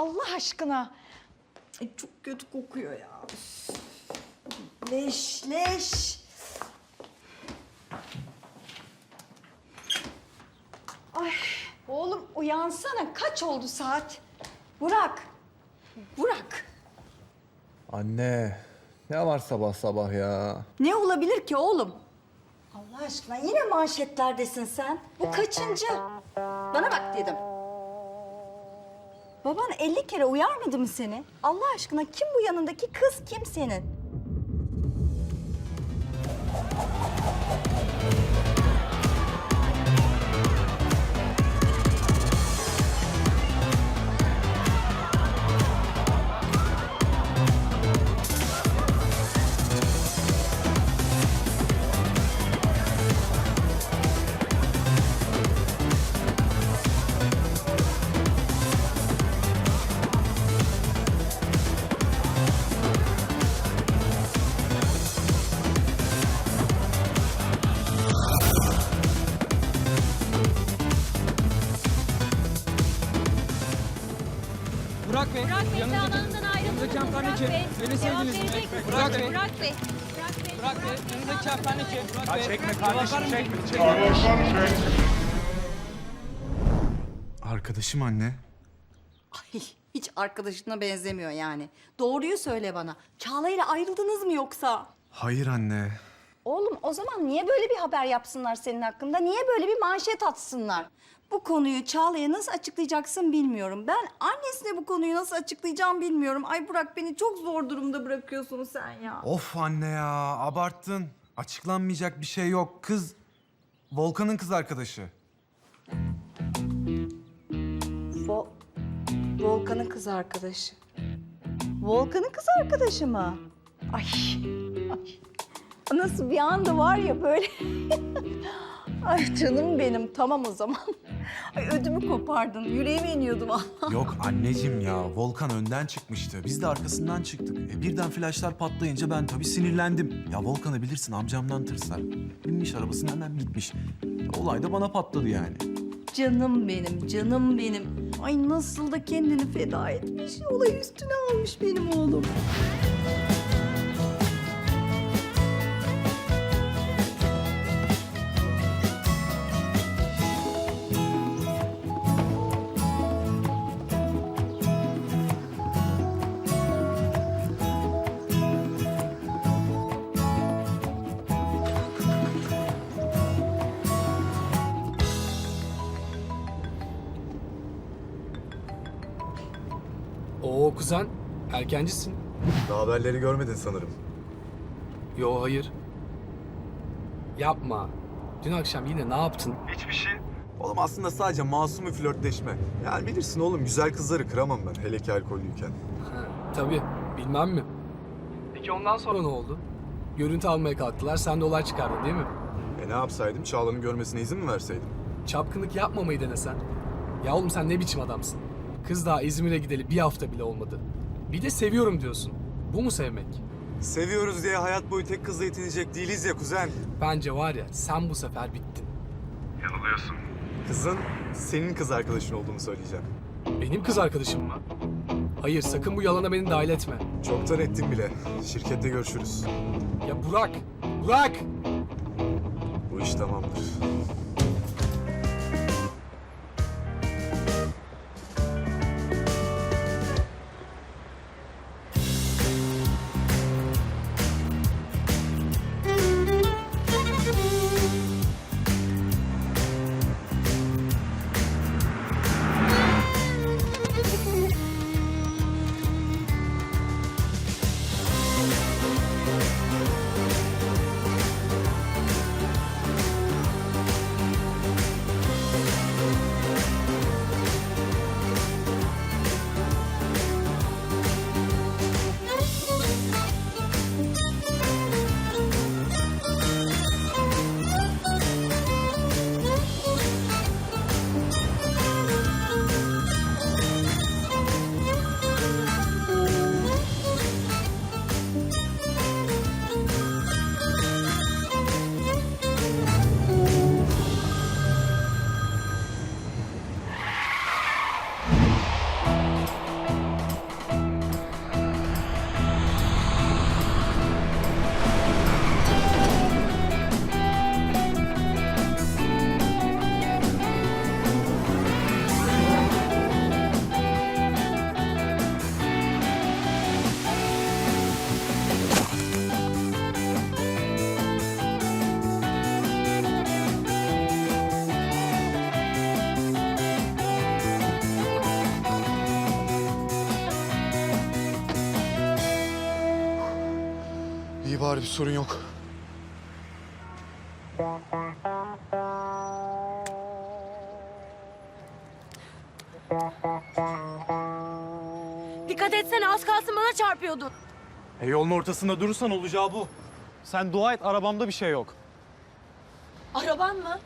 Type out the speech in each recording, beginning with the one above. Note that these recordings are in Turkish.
Allah aşkına. Ay, çok kötü kokuyor ya. Üf. Leş leş. Ay oğlum uyansana. Kaç oldu saat? Burak. Burak. Anne, ne var sabah sabah ya? Ne olabilir ki oğlum? Allah aşkına yine manşetlerdesin sen. Bu kaçıncı? Bana bak dedim. Baban 50 kere uyarmadı mı seni? Allah aşkına kim bu yanındaki kız kim senin? Bey. çekme kardeşim, çekme, misiniz? Arkadaşım anne. Ay hiç arkadaşına benzemiyor yani. Doğruyu söyle bana. Çağla ile ayrıldınız mı yoksa? Hayır anne. Oğlum o zaman niye böyle bir haber yapsınlar senin hakkında? Niye böyle bir manşet atsınlar? Bu konuyu Çağla'ya nasıl açıklayacaksın bilmiyorum. Ben annesine bu konuyu nasıl açıklayacağım bilmiyorum. Ay Burak beni çok zor durumda bırakıyorsun sen ya. Of anne ya abarttın. Açıklanmayacak bir şey yok. Kız Volkan'ın kız arkadaşı. Vo- Volkan'ın kız arkadaşı. Volkan'ın kız arkadaşı mı? Ay, ay. Nasıl bir anda var ya böyle. ay canım benim tamam o zaman. Ay ödümü kopardın. Yüreğime iniyordu vallahi. Yok anneciğim ya Volkan önden çıkmıştı. Biz de arkasından çıktık. E, birden flaşlar patlayınca ben tabii sinirlendim. Ya Volkan'ı bilirsin amcamdan tırsar. Binmiş arabasına hemen gitmiş. E, olay da bana patladı yani. Canım benim, canım benim. Ay nasıl da kendini feda etmiş. Olayı üstüne almış benim oğlum. Oo kuzen, erkencisin. Daha haberleri görmedin sanırım. Yo hayır. Yapma. Dün akşam yine ne yaptın? Oğlum aslında sadece masum bir flörtleşme. Yani bilirsin oğlum güzel kızları kıramam ben hele ki alkollüyken. Ha, tabii, bilmem mi? Peki ondan sonra ne oldu? Görüntü almaya kalktılar, sen de olay çıkardın değil mi? E ne yapsaydım? Çağla'nın görmesine izin mi verseydim? Çapkınlık yapmamayı denesen. Ya oğlum sen ne biçim adamsın? Kız daha İzmir'e gideli bir hafta bile olmadı. Bir de seviyorum diyorsun. Bu mu sevmek? Seviyoruz diye hayat boyu tek kızla yetinecek değiliz ya kuzen. Bence var ya sen bu sefer bittin. Kızın senin kız arkadaşın olduğunu söyleyeceğim. Benim kız arkadaşım mı? Hayır sakın bu yalana beni dahil etme. Çoktan ettim bile. Şirkette görüşürüz. Ya Burak! Burak! Bu iş tamamdır. Bari bir sorun yok. Dikkat etsene az kalsın bana çarpıyordun. E yolun ortasında durursan olacağı bu. Sen dua et arabamda bir şey yok. Araban mı?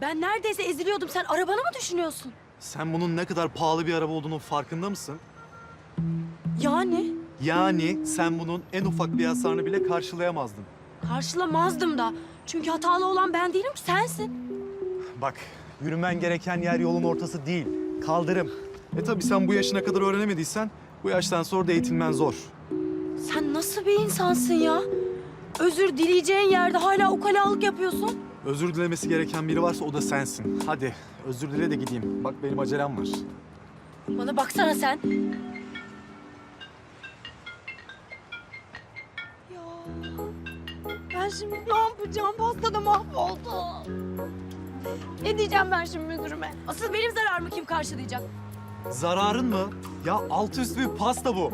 Ben neredeyse eziliyordum. Sen arabanı mı düşünüyorsun? Sen bunun ne kadar pahalı bir araba olduğunun farkında mısın? Yani Yani sen bunun en ufak bir hasarını bile karşılayamazdın. karşılamazdım da. Çünkü hatalı olan ben değilim ki sensin. Bak, yürümen gereken yer yolun ortası değil, kaldırım. E tabii sen bu yaşına kadar öğrenemediysen bu yaştan sonra da eğitilmen zor. Sen nasıl bir insansın ya? Özür dileyeceğin yerde hala ukalalık yapıyorsun. Özür dilemesi gereken biri varsa o da sensin. Hadi özür dile de gideyim. Bak benim acelem var. Bana baksana sen. ben şimdi ne yapacağım? Pastada mahvoldu. Ne diyeceğim ben şimdi müdürüme? Asıl benim zararımı kim karşılayacak? Zararın mı? Ya alt üstü bir pasta bu.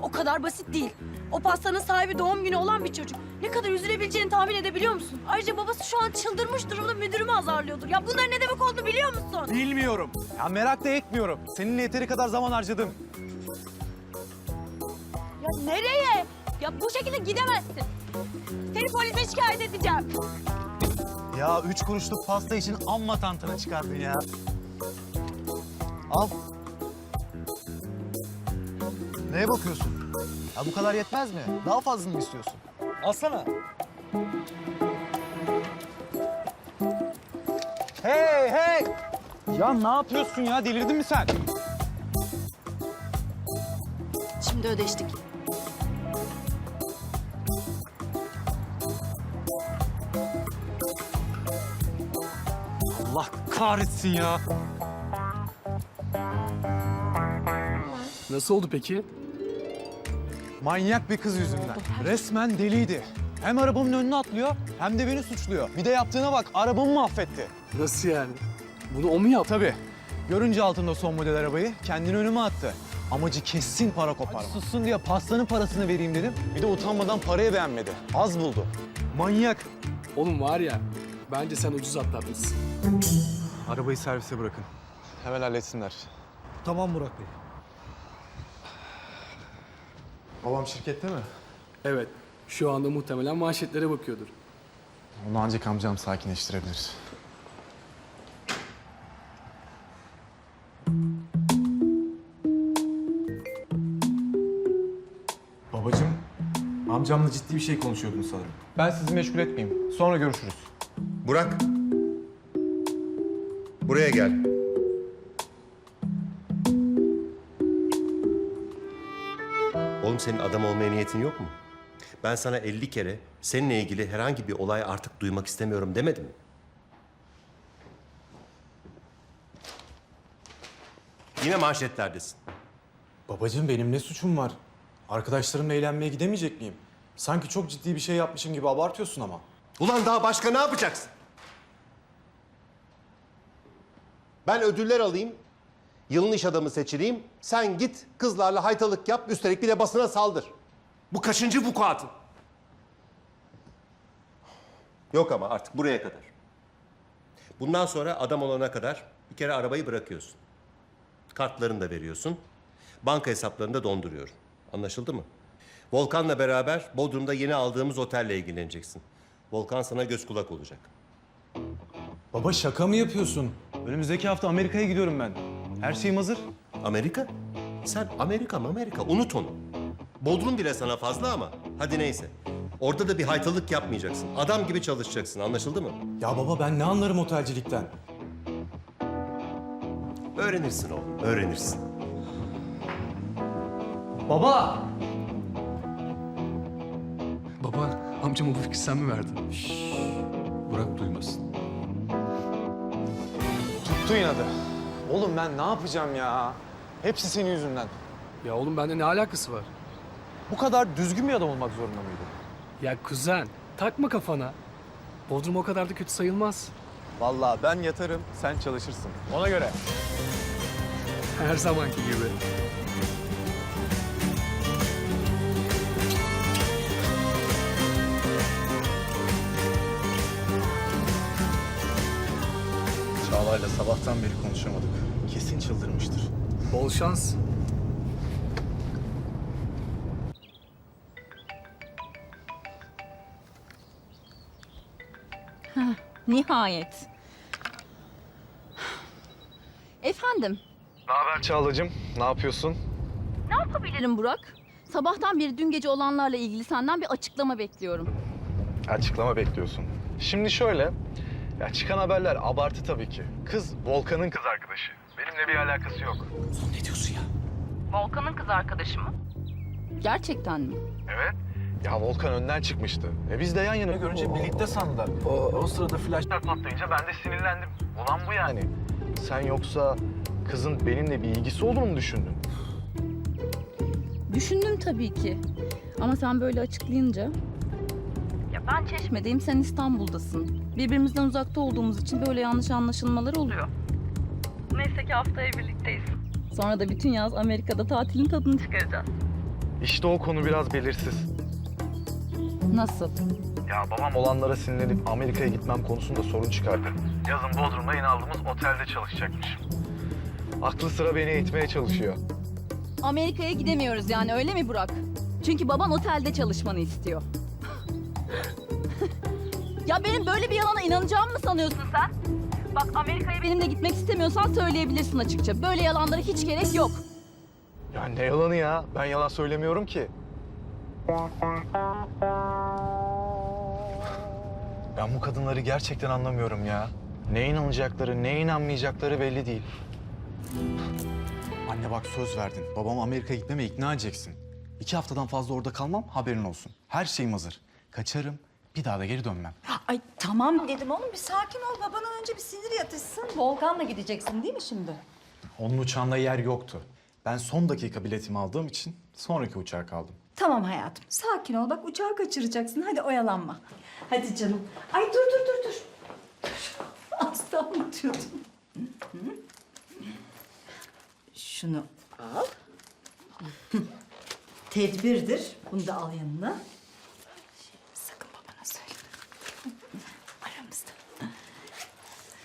O kadar basit değil. O pastanın sahibi doğum günü olan bir çocuk. Ne kadar üzülebileceğini tahmin edebiliyor musun? Ayrıca babası şu an çıldırmış durumda müdürümü azarlıyordur. Ya bunların ne demek olduğunu biliyor musun? Bilmiyorum. Ya merak da etmiyorum. Seninle yeteri kadar zaman harcadım. Ya nereye? Ya bu şekilde gidemezsin. Seni polise şikayet edeceğim. Ya üç kuruşluk pasta için amma tantana çıkardın ya. Al. Neye bakıyorsun? Ya bu kadar yetmez mi? Daha fazlasını mı istiyorsun? Alsana. Hey hey! Ya ne yapıyorsun ya? Delirdin mi sen? Şimdi ödeştik. Kahretsin ya. Nasıl oldu peki? Manyak bir kız yüzünden. Resmen deliydi. Hem arabamın önüne atlıyor hem de beni suçluyor. Bir de yaptığına bak arabamı mahvetti. Nasıl yani? Bunu o mu yaptı? Tabii. Görünce altında son model arabayı kendini önüme attı. Amacı kesin para kopar. Sussun diye pastanın parasını vereyim dedim. Bir de utanmadan parayı beğenmedi. Az buldu. Manyak. Oğlum var ya, bence sen ucuz atlatmışsın. Arabayı servise bırakın. Hemen halletsinler. Tamam Burak Bey. Babam şirkette mi? Evet, şu anda muhtemelen manşetlere bakıyordur. Onu ancak amcam sakinleştirebilir. Babacım, amcamla ciddi bir şey konuşuyordun sanırım. Ben sizi meşgul etmeyeyim. Sonra görüşürüz. Burak. Buraya gel. Oğlum senin adam olmaya niyetin yok mu? Ben sana 50 kere seninle ilgili herhangi bir olay artık duymak istemiyorum demedim mi? Yine manşetlerdesin. Babacığım benim ne suçum var? Arkadaşlarımla eğlenmeye gidemeyecek miyim? Sanki çok ciddi bir şey yapmışım gibi abartıyorsun ama. Ulan daha başka ne yapacaksın? Ben ödüller alayım, yılın iş adamı seçileyim. Sen git kızlarla haytalık yap, üstelik bir de basına saldır. Bu kaçıncı vukuatın? Yok ama artık buraya kadar. Bundan sonra adam olana kadar bir kere arabayı bırakıyorsun. Kartlarını da veriyorsun. Banka hesaplarını da donduruyorum. Anlaşıldı mı? Volkan'la beraber Bodrum'da yeni aldığımız otelle ilgileneceksin. Volkan sana göz kulak olacak. Baba şaka mı yapıyorsun? Önümüzdeki hafta Amerika'ya gidiyorum ben. Her şeyim hazır. Amerika? Sen Amerika mı Amerika? Unut onu. Bodrum bile sana fazla ama hadi neyse. Orada da bir haytalık yapmayacaksın. Adam gibi çalışacaksın. Anlaşıldı mı? Ya baba ben ne anlarım otelcilikten? Öğrenirsin oğlum, öğrenirsin. Baba! Baba, amcama bu fikri sen mi verdin? Burak duymasın. Tuttu inadı. Oğlum ben ne yapacağım ya? Hepsi senin yüzünden. Ya oğlum bende ne alakası var? Bu kadar düzgün bir adam olmak zorunda mıydı? Ya kuzen, takma kafana. Bodrum o kadar da kötü sayılmaz. Vallahi ben yatarım, sen çalışırsın. Ona göre. Her zamanki gibi. Babayla sabahtan beri konuşamadık. Kesin çıldırmıştır. Bol şans. Nihayet. Efendim, Ne haber Çağla'cığım? Ne yapıyorsun? ne yapabilirim Burak? Sabahtan beri dün gece olanlarla ilgili senden bir açıklama bekliyorum. Açıklama bekliyorsun. Şimdi şöyle, ya çıkan haberler abartı tabii ki. Kız Volkan'ın kız arkadaşı. Benimle bir alakası yok. Ne diyorsun ya? Volkan'ın kız arkadaşı mı? Gerçekten mi? Evet. Ya Volkan önden çıkmıştı. E biz de yan yana görünce birlikte sandılar. O, o sırada flaşlar patlayınca ben de sinirlendim. Olan bu yani. Sen yoksa kızın benimle bir ilgisi olduğunu mu düşündün? Düşündüm tabii ki. Ama sen böyle açıklayınca... Ya ben Çeşme'deyim, sen İstanbul'dasın. Birbirimizden uzakta olduğumuz için böyle yanlış anlaşılmalar oluyor. Neyse ki haftaya birlikteyiz. Sonra da bütün yaz Amerika'da tatilin tadını çıkaracağız. İşte o konu biraz belirsiz. Nasıl? Ya babam olanlara sinirlenip Amerika'ya gitmem konusunda sorun çıkardı. Yazın Bodrum'da yine aldığımız otelde çalışacakmış. Aklı sıra beni eğitmeye çalışıyor. Amerika'ya gidemiyoruz yani öyle mi Burak? Çünkü baban otelde çalışmanı istiyor. ya benim böyle bir yalana inanacağımı mı sanıyorsun sen? Bak Amerika'ya benimle gitmek istemiyorsan söyleyebilirsin açıkça. Böyle yalanlara hiç gerek yok. Ya ne yalanı ya? Ben yalan söylemiyorum ki. Ben bu kadınları gerçekten anlamıyorum ya. Neye inanacakları, neye inanmayacakları belli değil. Anne bak söz verdin. Babam Amerika'ya gitmeme ikna edeceksin. İki haftadan fazla orada kalmam haberin olsun. Her şeyim hazır. Kaçarım bir daha da geri dönmem. Ay tamam dedim oğlum bir sakin ol. Babanın önce bir sinir yatışsın. Volkan'la gideceksin değil mi şimdi? Onun uçağında yer yoktu. Ben son dakika biletimi aldığım için sonraki uçağa kaldım. Tamam hayatım. Sakin ol. Bak uçağı kaçıracaksın. Hadi oyalanma. Hadi canım. Ay dur dur dur dur. Anlatıyordum. Hı. Şunu al. Tedbirdir. Bunu da al yanına.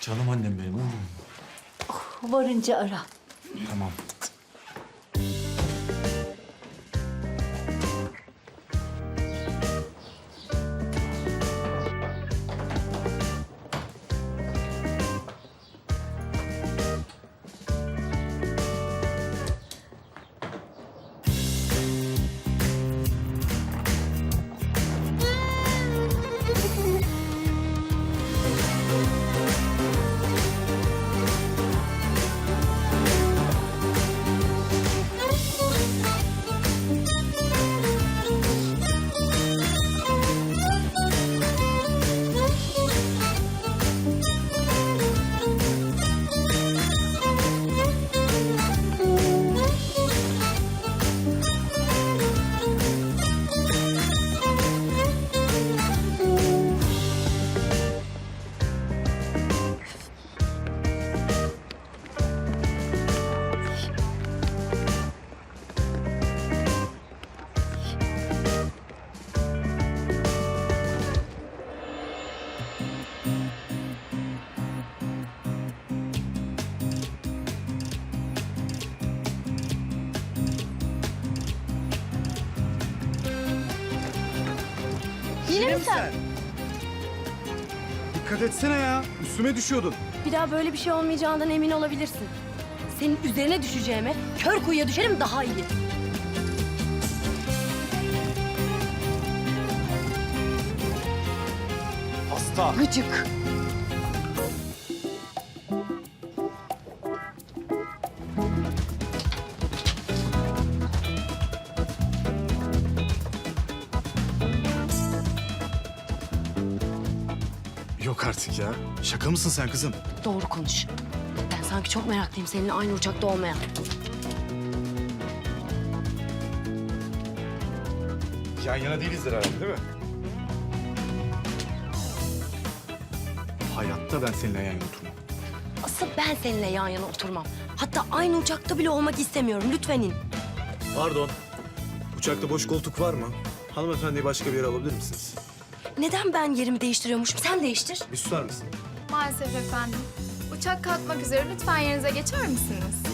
Canım annem benim. uu. Varınca ara. Tamam. Üstüme düşüyordun. Bir daha böyle bir şey olmayacağından emin olabilirsin. Senin üzerine düşeceğime kör kuyuya düşerim daha iyi. Hasta. Gıcık. Şaka mısın sen kızım? Doğru konuş. Ben sanki çok meraklıyım seninle aynı uçakta olmaya. Yan yana değilizdir herhalde değil mi? Hayatta ben seninle yan yana oturmam. Asıl ben seninle yan yana oturmam. Hatta aynı uçakta bile olmak istemiyorum. Lütfen in. Pardon. Uçakta boş koltuk var mı? Hanımefendiyi başka bir yere alabilir misiniz? Neden ben yerimi değiştiriyormuşum? Sen değiştir. Bir susar mısın? Maalesef efendim. Uçak kalkmak üzere lütfen yerinize geçer misiniz?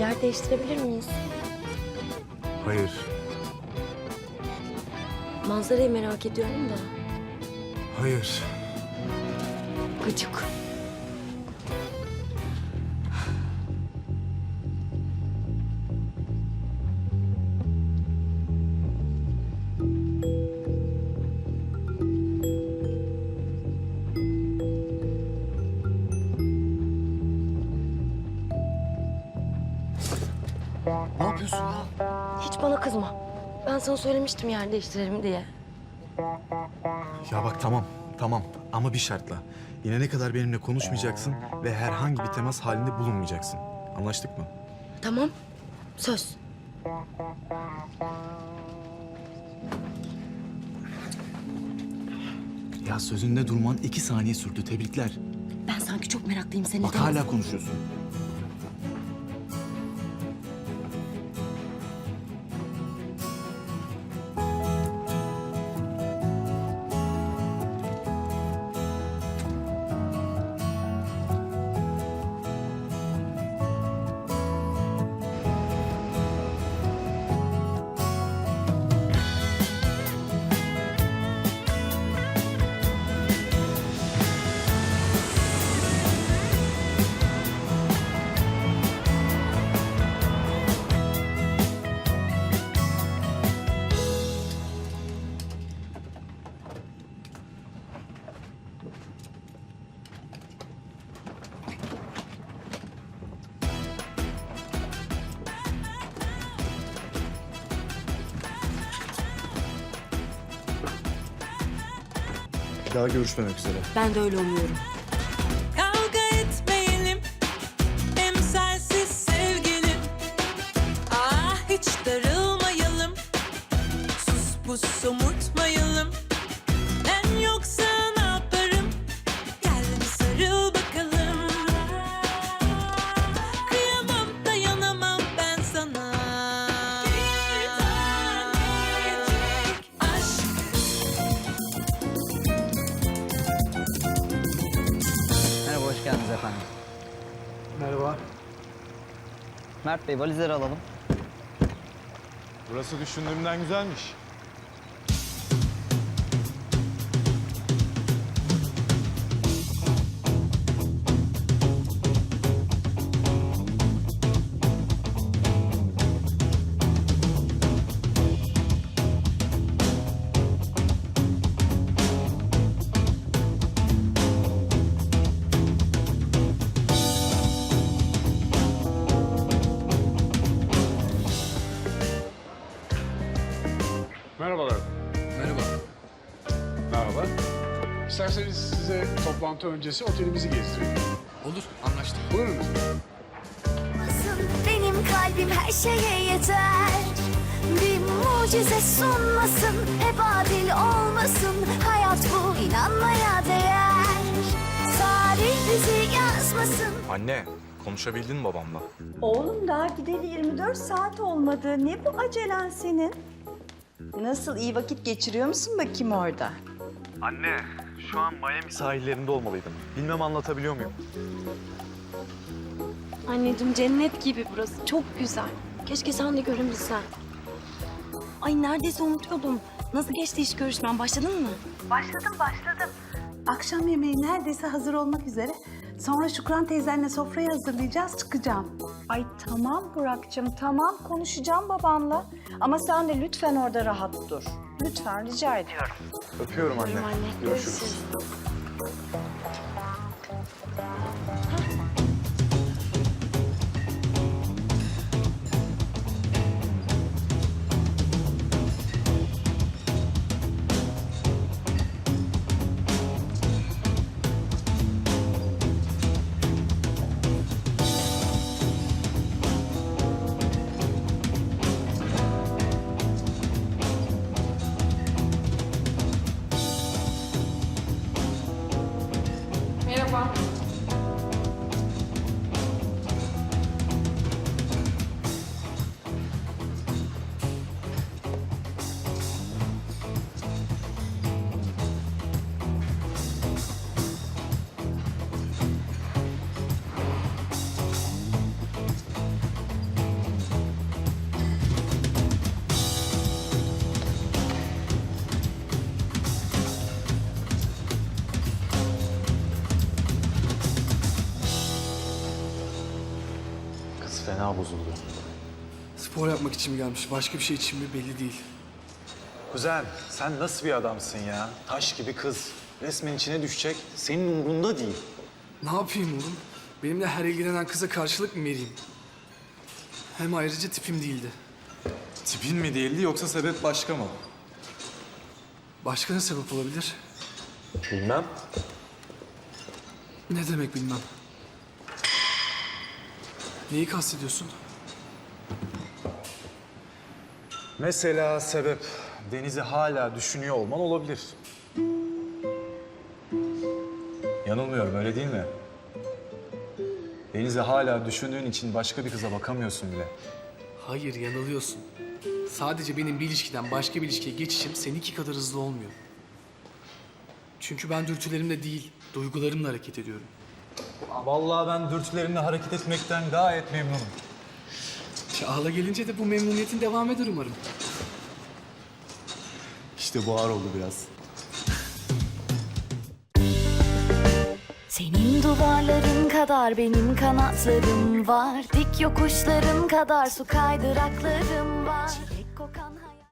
Yer değiştirebilir miyiz? Hayır. Manzarayı merak ediyorum da. Hayır. Gıcık. Söylemiştim yer değiştirelim diye. Ya bak tamam, tamam. Ama bir şartla. Yine ne kadar benimle konuşmayacaksın ve herhangi bir temas halinde bulunmayacaksın. Anlaştık mı? Tamam. Söz. Ya sözünde durman iki saniye sürdü. Tebrikler. Ben sanki çok meraklıyım seni. Bak hala konuşuyorsun. Daha görüşmemek üzere. Ben de öyle umuyorum. Mert Bey, valizleri alalım. Burası düşündüğümden güzelmiş. İsterseniz size toplantı öncesi otelimizi gezdireyim. Olur, anlaştık. Buyurun. Benim kalbim her şeye yeter. Bir mucize sunmasın, hep adil olmasın. Hayat bu inanmaya değer. Tarih bizi yazmasın. Anne, konuşabildin mi babamla? Oğlum daha gideli 24 saat olmadı. Ne bu acelen senin? Nasıl iyi vakit geçiriyor musun bakayım orada? Anne, şu an Miami sahillerinde olmalıydım. Bilmem anlatabiliyor muyum? Anneciğim cennet gibi burası. Çok güzel. Keşke sen de görebilsen. Ay neredeyse unutuyordum. Nasıl geçti iş görüşmen? Başladın mı? Başladım başladım. Akşam yemeği neredeyse hazır olmak üzere. Sonra Şükran teyzenle sofrayı hazırlayacağız çıkacağım. Ay tamam Burak'cığım tamam konuşacağım babamla. Ama sen de lütfen orada rahat dur. Lütfen rica ediyorum. Öpüyorum anne. Görüşürüz. Fena bozuldu. Spor yapmak için mi gelmiş, başka bir şey için mi belli değil. Kuzen, sen nasıl bir adamsın ya? Taş gibi kız. Resmen içine düşecek. Senin umurunda değil. Ne yapayım oğlum? Benimle her ilgilenen kıza karşılık mı vereyim? Hem ayrıca tipim değildi. Tipin mi değildi yoksa sebep başka mı? Başka ne sebep olabilir? Bilmem. Ne demek bilmem. Neyi kastediyorsun? Mesela sebep Deniz'i hala düşünüyor olman olabilir. Yanılmıyorum öyle değil mi? Deniz'i hala düşündüğün için başka bir kıza bakamıyorsun bile. Hayır, yanılıyorsun. Sadece benim bir ilişkiden başka bir ilişkiye geçişim seninki kadar hızlı olmuyor. Çünkü ben dürtülerimle değil, duygularımla hareket ediyorum. Vallahi ben dürtülerimle hareket etmekten gayet memnunum. Çağla gelince de bu memnuniyetin devam eder umarım. İşte bu ağır oldu biraz. Senin duvarların kadar benim kanatlarım var Dik yokuşların kadar su kaydıraklarım var